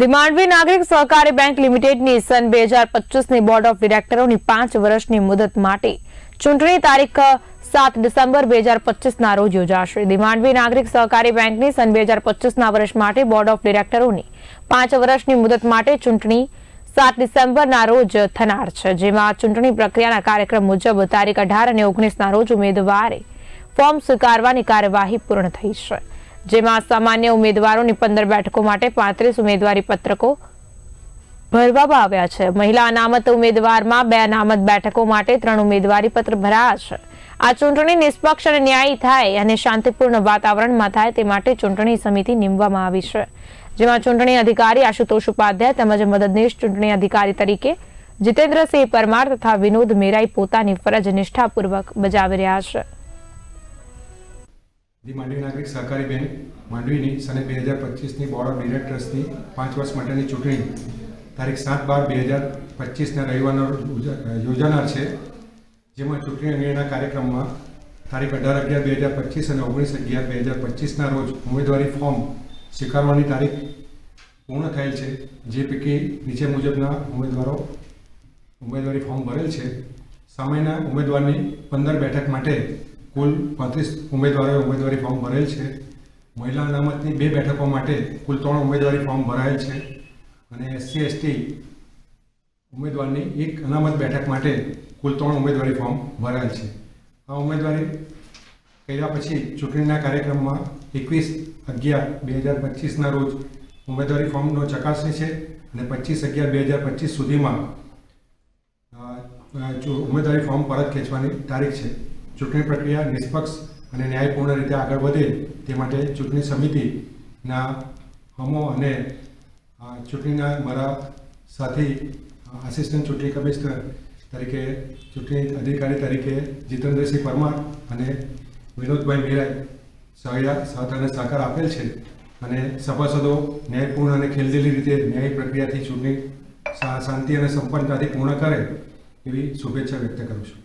The Mandvi નાગરિક સહકારી bank લિમિટેડની સન બે હજાર પચીસની બોર્ડ ઓફ ડિરેક્ટરોની પાંચ વર્ષની મુદત માટે ચૂંટણી તારીખ સાત ડિસેમ્બર બે હજાર પચીસના રોજ યોજાશે. માંડવી નાગરિક સહકારી બેંકની સન બે હજાર પચીસના વર્ષ માટે બોર્ડ ઓફ ડિરેક્ટરોની પાંચ વર્ષની મુદત માટે ચૂંટણી સાત ડિસેમ્બરના રોજ થનાર છે, જેમાં ચૂંટણી પ્રક્રિયાના કાર્યક્રમ મુજબ તારીખ અઢાર અને ઓગણીસના રોજ ઉમેદવારે ફોર્મ સ્વીકારવાની કાર્યવાહી પૂર્ણ થઈ છે. જેમાં સામાન્ય ઉમેદવારોની પંદર બેઠકો માટે પાંત્રીસ ઉમેદવારી પત્રકો ભરવામાં આવ્યા છે. મહિલા અનામત ઉમેદવારમાં બે અનામત બેઠકો માટે ત્રણ ઉમેદવારી પત્ર ભરાયા છે. આ ચૂંટણી નિષ્પક્ષ અને ન્યાયી થાય અને શાંતિપૂર્ણ વાતાવરણમાં થાય તે માટે ચૂંટણી સમિતિ નીમવામાં આવી છે. જેમાં ચૂંટણી અધિકારી આશુતોષ ઉપાધ્યાય તેમજ મદદનીશ ચૂંટણી અધિકારી તરીકે જીતેન્દ્રસિંહ પરમાર તથા વિનોદ મેરાઈ પોતાની ફરજ નિષ્ઠાપૂર્વક બજાવી રહ્યા છે. ધી માંડવી નાગરિક સહકારી બેંક માંડવીની સને બે હજાર પચીસની બોર્ડ ઓફ ડિરેક્ટર્સની પાંચ વર્ષ માટેની ચૂંટણી. તારીખ સાત બાર બે હજાર પચીસના રવિવારના યોજાનાર છે. જેમાં ચૂંટણી અંગેના કાર્યક્રમમાં તારીખ અઢાર અગિયાર બે હજાર પચીસ અને ઓગણીસ અગિયાર બે હજાર પચીસના રોજ ઉમેદવારી ફોર્મ સ્વીકારવાની તારીખ પૂર્ણ થયેલ છે. જે પૈકી નીચે મુજબના ઉમેદવારો ઉમેદવારી ફોર્મ ભરેલ છે. સામેના ઉમેદવારની પંદર બેઠક માટે કુલ પાંત્રીસ ઉમેદવારોએ ઉમેદવારી ફોર્મ ભરેલ છે. મહિલા અનામતની બે બેઠકો માટે કુલ ત્રણ ઉમેદવારી ફોર્મ ભરાયેલ છે. અને એસસી એસટી ઉમેદવારની એક અનામત બેઠક માટે કુલ ત્રણ ઉમેદવારી ફોર્મ ભરાયેલ છે. આ ઉમેદવારી કર્યા પછી ચૂંટણીના કાર્યક્રમમાં એકવીસ અગિયાર બે હજાર પચીસના રોજ ઉમેદવારી ફોર્મનો ચકાસણી છે અને પચીસ અગિયાર બે હજાર પચીસ સુધીમાં ઉમેદવારી ફોર્મ પરત ખેંચવાની તારીખ છે. ચૂંટણી પ્રક્રિયા નિષ્પક્ષ અને ન્યાયપૂર્ણ રીતે આગળ વધે તે માટે ચૂંટણી સમિતિના હમો અને ચૂંટણીના મારા સાથી આસિસ્ટન્ટ ચૂંટણી કમિશનર તરીકે, ચૂંટણી અધિકારી તરીકે જીતેન્દ્રસિંહ પરમાર અને વિનોદભાઈ મીરાએ સહયા, સાથ અને સહકાર આપેલ છે અને સભાસદો ન્યાયપૂર્ણ અને ખેલદીલી રીતે ન્યાય પ્રક્રિયાથી ચૂંટણી શાંતિ અને સંપન્નતાથી પૂર્ણ કરે એવી શુભેચ્છા વ્યક્ત કરું છું.